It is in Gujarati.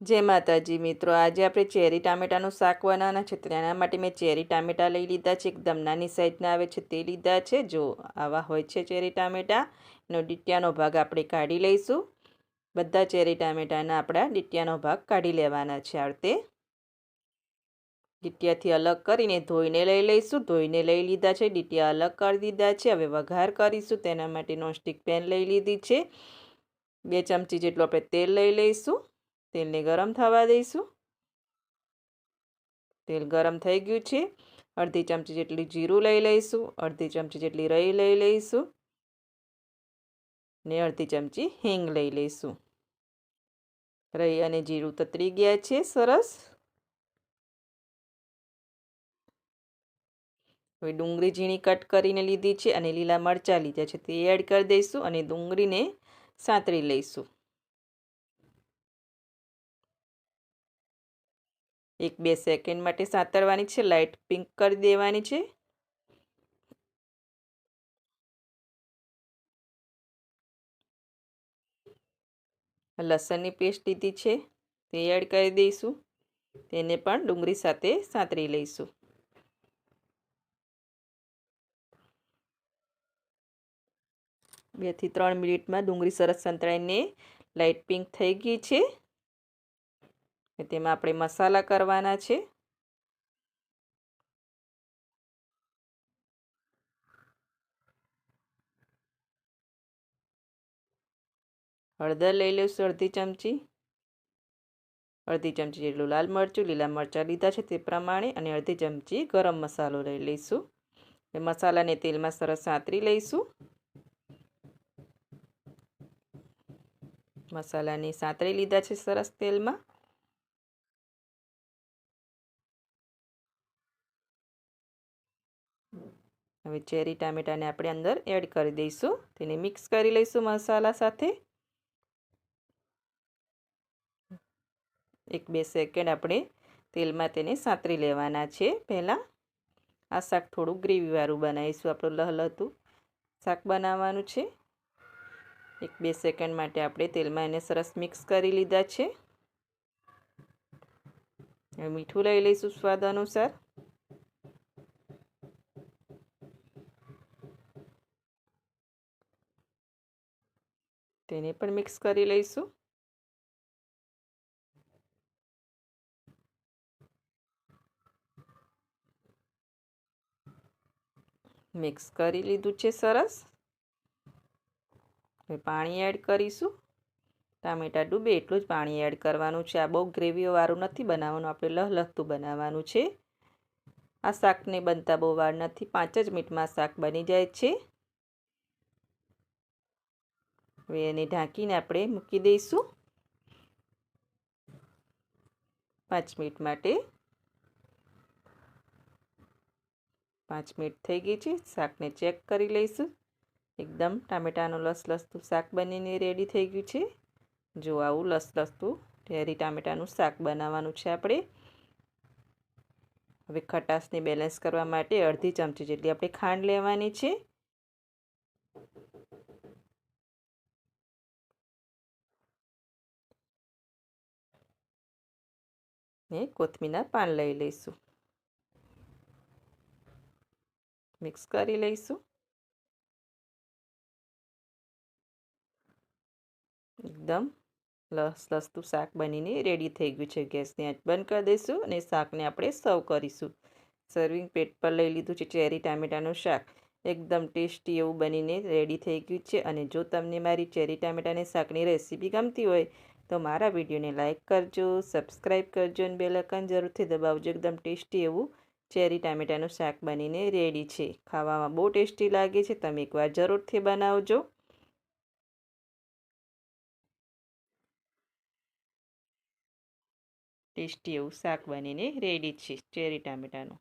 જય માતાજી મિત્રો, આજે આપણે ચેરી ટામેટાનું શાક બનાવવાના છે. તેના માટે મેં ચેરી ટામેટા લઈ લીધા છે. એકદમ નાની સાઈઝના આવે છે તે લીધા છે. જો આવા હોય છે ચેરી ટામેટા, એનો ડીટિયાનો ભાગ આપણે કાઢી લઈશું. બધા ચેરી ટામેટાના આપણા ડીટિયાનો ભાગ કાઢી લેવાના છે આ રીતે. ડીટિયાથી અલગ કરીને ધોઈને લઈ લઈશું. ધોઈને લઈ લીધા છે, ડીટિયા અલગ કરી દીધા છે. હવે વઘાર કરીશું. તેના માટે નોનસ્ટિક પેન લઈ લીધી છે. બે ચમચી જેટલું આપણે તેલ લઈ લઈશું. તેલને ગરમ થવા દઈશું. તેલ ગરમ થઈ ગયું છે. અડધી ચમચી જેટલી જીરું લઈ લઈશું. અડધી ચમચી જેટલી રઈ લઈ લઈશું. ને અડધી ચમચી હિંગ લઈ લઈશું. રઈ અને જીરું તતરી ગયા છે સરસ. હવે ડુંગળી ઝીણી કટ કરીને લીધી છે અને લીલા મરચાં લીધા છે તે એડ કરી દઈશું અને ડુંગળીને સાંતળી લઈશું. એક બે સેકન્ડ માટે સાતરવાની છે લાઇટ પિંક કરી દેવાની છે. લસણની પેસ્ટ લીધી છે, તે એડ કરી દઈશું. તેને પણ ડુંગળી સાથે સાંતરી લઈશું. બેથી ત્રણ મિનિટમાં ડુંગળી સરસ સંતળાઈને લાઇટ પિંક થઈ ગઈ છે. તેમાં આપણે મસાલા કરવાના છે. હળદર લઈ લઈશું અડધી ચમચી. અડધી ચમચી જેટલું લાલ મરચું, લીલા મરચાં લીધા છે તે પ્રમાણે અને અડધી ચમચી ગરમ મસાલો લઈ લઈશું. એ મસાલાને તેલમાં સરસ સાંતરી લઈશું. મસાલાને સાંતરી લીધા છે સરસ તેલમાં. હવે ચેરી ટામેટાને આપણે અંદર એડ કરી દઈશું. તેને મિક્સ કરી લઈશું મસાલા સાથે. એક બે સેકન્ડ આપણે તેલમાં તેને સાંતરી લેવાના છે. પહેલાં આ શાક થોડું ગ્રેવીવાળું બનાવીશું, આપણું લહલતું શાક બનાવવાનું છે. એક બે સેકન્ડ માટે આપણે તેલમાં એને સરસ મિક્સ કરી લીધા છે. મીઠું લઈ લઈશું સ્વાદ અનુસાર. તેને પણ મિક્સ કરી લઈશું. મિક્સ કરી લીધું છે સરસ. હવે પાણી એડ કરીશું. ટામેટાં ડૂબે એટલું જ પાણી એડ કરવાનું છે. આ બહુ ગ્રેવીવાળું નથી બનાવવાનું. આપણે લહલહતું બનાવવાનું છે. આ શાકને બનતા બહુ વાર નથી. પાંચ જ મિનિટમાં શાક બની જાય છે. હવે એને ઢાંકીને આપણે મૂકી દઈશું. પાંચ મિનિટ માટે. પાંચ મિનિટ થઈ ગઈ છે. શાકને ચેક કરી લઈશું. એકદમ ટામેટાનું લસલસતું શાક બનીને રેડી થઈ ગયું છે. જો આવું લસલસતું ઢેરી ટામેટાનું શાક બનાવવાનું છે આપણે. હવે ખટાશને બેલેન્સ કરવા માટે અડધી ચમચી જેટલી આપણે ખાંડ લેવાની છે. ને કોથમીના પાન લઈ લઈશું મિક્સ કરી લઈશું એકદમ લસ લસતું શાક બનીને રેડી થઈ ગયું છે. ગેસને આંચ બંધ કરી દઈશું અને શાકને આપણે સર્વ કરીશું. સર્વિંગ પેટ પર લઈ લીધું છે ચેરી ટામેટાનું શાક. એકદમ ટેસ્ટી એવું બનીને રેડી થઈ ગયું છે. અને જો તમને મારી ચેરી ટામેટાની શાકની રેસીપી ગમતી હોય તો મારા વિડીયોને લાઇક કરજો સબસ્ક્રાઈબ કરજો અને બેલકન જરૂરથી દબાવજો. એકદમ ટેસ્ટી એવું ચેરી ટામેટાનું શાક બનીને રેડી છે. ખાવામાં બહુ ટેસ્ટી લાગે છે. તમે એકવાર જરૂરથી બનાવજો. ટેસ્ટી એવું શાક બનીને રેડી છે ચેરી ટામેટાનું.